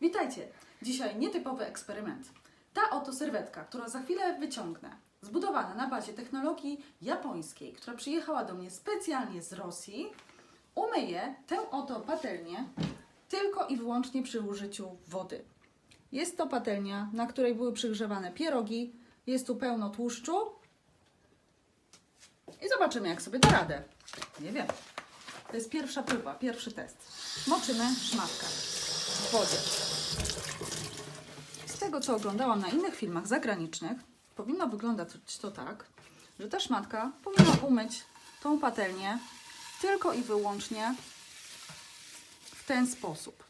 Witajcie! Dzisiaj nietypowy eksperyment. Ta oto serwetka, którą za chwilę wyciągnę, zbudowana na bazie technologii japońskiej, która przyjechała do mnie specjalnie z Rosji, umyję tę oto patelnię tylko i wyłącznie przy użyciu wody. Jest to patelnia, na której były przygrzewane pierogi, jest tu pełno tłuszczu i zobaczymy, jak sobie da radę. Nie wiem. To jest pierwsza próba, pierwszy test. Moczymy szmatkę w wodzie. Tego, co oglądałam na innych filmach zagranicznych, powinno wyglądać to tak, że ta szmatka powinna umyć tą patelnię tylko i wyłącznie w ten sposób.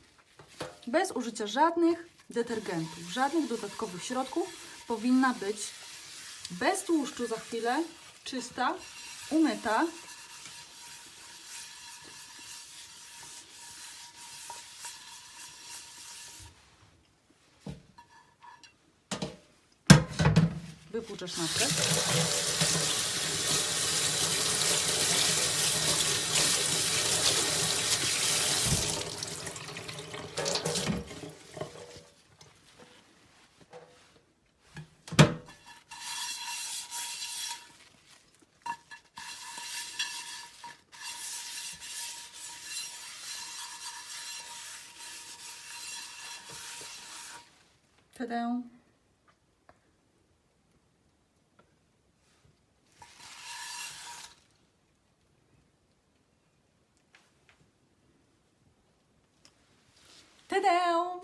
Bez użycia żadnych detergentów, żadnych dodatkowych środków. Powinna być bez tłuszczu za chwilę, czysta, umyta. Wypłuczę szmatkę. Tadę. Tchau!